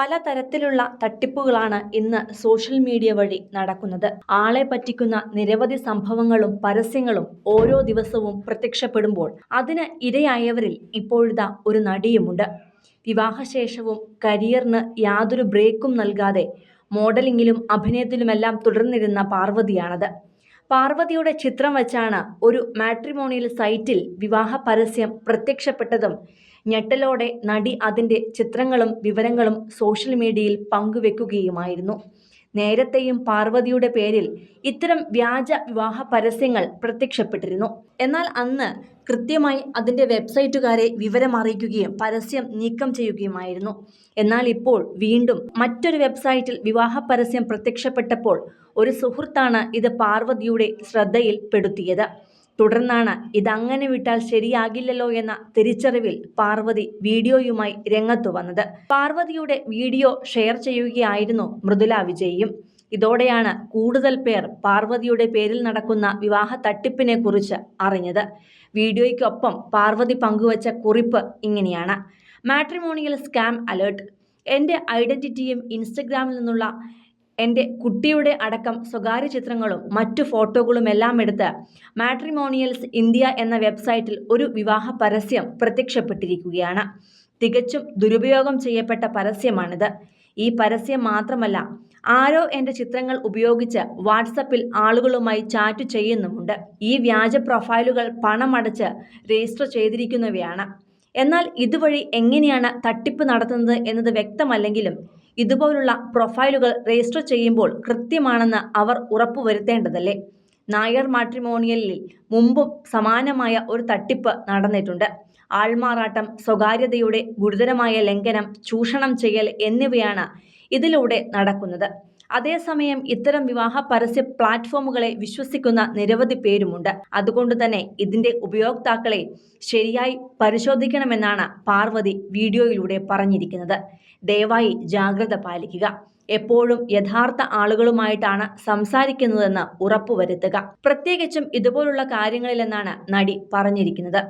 പലതരത്തിലുള്ള തട്ടിപ്പുകളാണ് ഇന്ന് social media വഴി നടക്കുന്നത്. ആളെ പറ്റിക്കുന്ന നിരവധി സംഭവങ്ങളും പരസ്യങ്ങളും ഓരോ ദിവസവും പ്രത്യക്ഷപ്പെടുമ്പോൾ അതിന് ഇരയായവരിൽ ഇപ്പോഴിതാ ഒരു നടിയുമുണ്ട്. വിവാഹശേഷവും കരിയറിന് യാതൊരു ബ്രേക്കും നൽകാതെ മോഡലിംഗിലും അഭിനയത്തിലുമെല്ലാം തുടർന്നിരുന്ന പാർവതിയാണത്. പാർവതിയുടെ ചിത്രം വച്ചാണ് ഒരു മാട്രിമോണിയൽ സൈറ്റിൽ വിവാഹ പരസ്യം പ്രത്യക്ഷപ്പെട്ടതും. ഞെട്ടലോടെ നടി അതിന്റെ ചിത്രങ്ങളും വിവരങ്ങളും സോഷ്യൽ മീഡിയയിൽ പങ്കുവെക്കുകയുമായിരുന്നു. നേരത്തെയും പാർവതിയുടെ പേരിൽ ഇത്തരം വ്യാജ വിവാഹ പരസ്യങ്ങൾ പ്രത്യക്ഷപ്പെട്ടിരുന്നു. എന്നാൽ അന്ന് കൃത്യമായി അതിന്റെ വെബ്സൈറ്റുകാരെ വിവരം അറിയിക്കുകയും പരസ്യം നീക്കം ചെയ്യുകയുമായിരുന്നു. എന്നാൽ ഇപ്പോൾ വീണ്ടും മറ്റൊരു വെബ്സൈറ്റിൽ വിവാഹ പരസ്യം പ്രത്യക്ഷപ്പെട്ടപ്പോൾ ഒരു സുഹൃത്താണ് ഇത് പാർവതിയുടെ ശ്രദ്ധയിൽപ്പെടുത്തിയത്. തുടർന്നാണ് ഇതങ്ങനെ വിട്ടാൽ ശരിയാകില്ലല്ലോ എന്ന തിരിച്ചറിവിൽ പാർവതി വീഡിയോയുമായി രംഗത്തു വന്നത്. പാർവതിയുടെ വീഡിയോ ഷെയർ ചെയ്യുകയായിരുന്നു മൃദുല വിജയും. ഇതോടെയാണ് കൂടുതൽ പേർ പാർവതിയുടെ പേരിൽ നടക്കുന്ന വിവാഹ തട്ടിപ്പിനെ കുറിച്ച് അറിഞ്ഞത്. വീഡിയോയ്ക്കൊപ്പം പാർവതി പങ്കുവച്ച കുറിപ്പ് ഇങ്ങനെയാണ്. Matrimonial scam alert. എന്റെ ഐഡന്റിറ്റിയും ഇൻസ്റ്റഗ്രാമിൽ നിന്നുള്ള എന്റെ കുട്ടിയുടെ അടക്കം സ്വകാര്യ ചിത്രങ്ങളും മറ്റു ഫോട്ടോകളുമെല്ലാം എടുത്ത് മാട്രിമോണിയൽസ് ഇന്ത്യ എന്ന വെബ്സൈറ്റിൽ ഒരു വിവാഹ പരസ്യം പ്രത്യക്ഷപ്പെട്ടിരിക്കുകയാണ്. തികച്ചും ദുരുപയോഗം ചെയ്യപ്പെട്ട പരസ്യമാണിത്. ഈ പരസ്യം മാത്രമല്ല ആരോ എന്റെ ചിത്രങ്ങൾ ഉപയോഗിച്ച് വാട്സപ്പിൽ ആളുകളുമായി ചാറ്റ് ചെയ്യുന്നുമുണ്ട്. ഈ വ്യാജ പ്രൊഫൈലുകൾ പണമടച്ച് രജിസ്റ്റർ ചെയ്തിരിക്കുന്നവയാണ്. എന്നാൽ ഇതുവഴി എങ്ങനെയാണ് തട്ടിപ്പ് നടത്തുന്നത് എന്നത് വ്യക്തമല്ലെങ്കിലും ഇതുപോലുള്ള പ്രൊഫൈലുകൾ രജിസ്റ്റർ ചെയ്യുമ്പോൾ കൃത്യമാണെന്ന് അവർ ഉറപ്പുവരുത്തേണ്ടതല്ലേ? നായർ മാട്രിമോണിയലിൽ മുമ്പും സമാനമായ ഒരു തട്ടിപ്പ് നടന്നിട്ടുണ്ട്. ആൾമാറാട്ടം സ്വകാര്യതയുടെ ഗുരുതരമായ ലംഘനം ചൂഷണം ചെയ്യൽ എന്നിവയാണ് ഇതിലൂടെ നടക്കുന്നത്. അതേസമയം ഇത്തരം വിവാഹ പരസ്യ പ്ലാറ്റ്ഫോമുകളെ വിശ്വസിക്കുന്ന നിരവധി പേരുമുണ്ട്. അതുകൊണ്ട് തന്നെ ഇതിന്റെ ഉപയോക്താക്കളെ ശരിയായി പരിശോധിക്കണമെന്നാണ് പാർവതി വീഡിയോയിലൂടെ പറഞ്ഞിരിക്കുന്നത്. ദയവായി ജാഗ്രത പാലിക്കുക. എപ്പോഴും യഥാർത്ഥ ആളുകളുമായിട്ടാണ് സംസാരിക്കുന്നതെന്ന് ഉറപ്പുവരുത്തുക. പ്രത്യേകിച്ചും ഇതുപോലുള്ള കാര്യങ്ങളിലെന്നാണ് നടി പറഞ്ഞിരിക്കുന്നത്.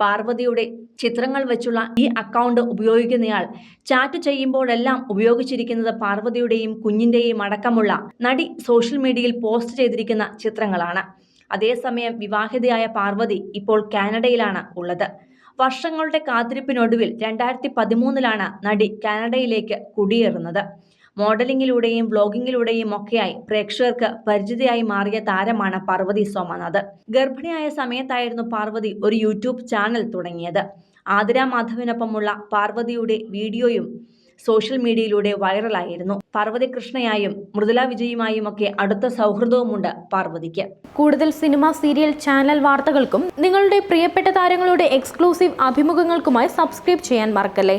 പാർവതിയുടെ ചിത്രങ്ങൾ വെച്ചുള്ള ഈ അക്കൗണ്ട് ഉപയോഗിക്കുന്നയാൾ ചാറ്റ് ചെയ്യുമ്പോഴെല്ലാം ഉപയോഗിച്ചിരിക്കുന്നത് പാർവതിയുടെയും കുഞ്ഞിന്റെയും അടക്കമുള്ള നടി സോഷ്യൽ മീഡിയയിൽ പോസ്റ്റ് ചെയ്തിരിക്കുന്ന ചിത്രങ്ങളാണ്. അതേസമയം വിവാഹിതയായ പാർവതി ഇപ്പോൾ കാനഡയിലാണ് ഉള്ളത്. വർഷങ്ങളുടെ കാത്തിരിപ്പിനൊടുവിൽ രണ്ടായിരത്തി പതിമൂന്നിലാണ് നടി കാനഡയിലേക്ക് കുടിയേറുന്നത്. മോഡലിംഗിലൂടെയും വ്ലോഗിങ്ങിലൂടെയും ഒക്കെയായി പ്രേക്ഷകർക്ക് പരിചിതയായി മാറിയ താരമാണ് പാർവതി സോമനാഥ്. ഗർഭിണിയായ സമയത്തായിരുന്നു പാർവതി ഒരു യൂട്യൂബ് ചാനൽ തുടങ്ങിയത്. ആതിര മാധവിനൊപ്പമുള്ള പാർവതിയുടെ വീഡിയോയും സോഷ്യൽ മീഡിയയിലൂടെ വൈറലായിരുന്നു. പാർവതി കൃഷ്ണയായും മൃദുല വിജയുമായും ഒക്കെ അടുത്ത സൗഹൃദവുമുണ്ട് പാർവതിക്ക്. കൂടുതൽ സിനിമ സീരിയൽ ചാനൽ വാർത്തകൾക്കും നിങ്ങളുടെ പ്രിയപ്പെട്ട താരങ്ങളുടെ എക്സ്ക്ലൂസീവ് അഭിമുഖങ്ങൾക്കുമായി സബ്സ്ക്രൈബ് ചെയ്യാൻ മറക്കല്ലേ?